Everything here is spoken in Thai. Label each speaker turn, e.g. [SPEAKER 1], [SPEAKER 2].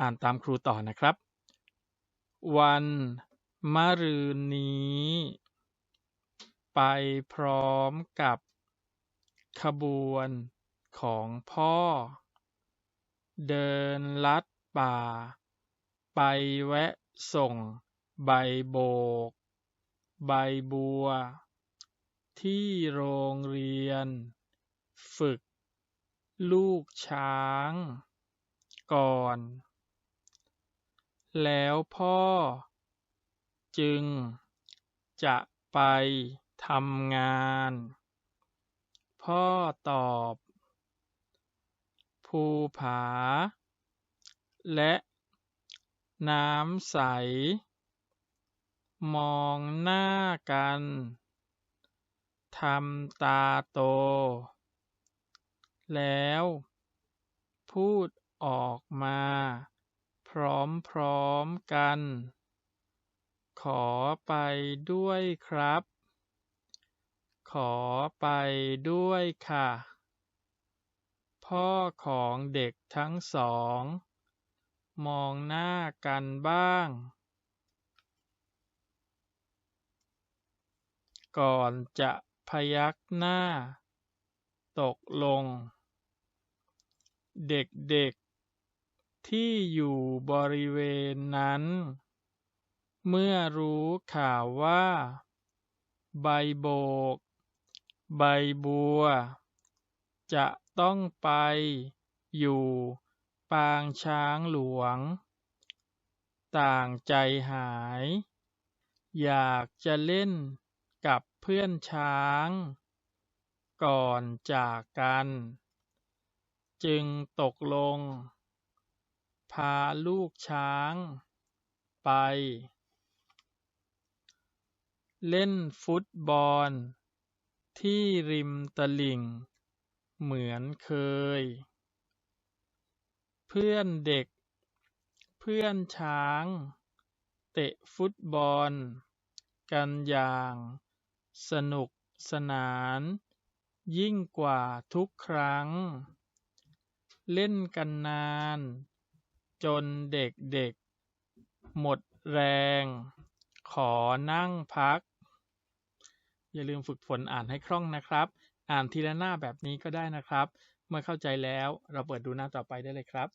[SPEAKER 1] อ่านตามครูต่อนะครับ วันมะรืนนี้ ไปพร้อมกับขบวนของพ่อ เดินลัดป่า ไปแวะส่งใบโบก ใบบัว ที่โรงเรียน ฝึก ลูกช้าง ก่อน แล้วพ่อ จึง จะไปทำงาน พ่อตอบ ภูผา และน้ำใส มองหน้ากัน ทำตาโต แล้ว พูดออกมา พร้อมๆกัน ขอไปด้วยครับ ขอไปด้วยค่ะ พ่อของเด็กทั้งสอง มองหน้ากันบ้าง ก่อนจะพยักหน้า ตกลง เด็กๆ ที่อยู่บริเวณนั้น เมื่อรู้ข่าวว่า ใบโบก ใบบัว จะต้องไปอยู่ปางช้างหลวง ต่างใจหาย อยากจะเล่นกับเพื่อนช้าง ก่อนจากกัน จึงตกลงาลูกช้างไป เล่นฟุตบอล ที่ริมตลิ่ง เหมือนเคย เพื่อนเด็ก เพื่อนช้าง เตะฟุตบอล กันอย่าง สนุกสนาน ยิ่งกว่าทุกครั้ง เล่นกันนาน จนเด็กๆ หมดแรง ขอนั่งพัก อย่าลืมฝึกฝนอ่านให้คล่องนะครับ อ่านทีละหน้าแบบนี้ก็ได้นะครับ เมื่อเข้าใจแล้วเราเปิดดูหน้าต่อไปได้เลยครับ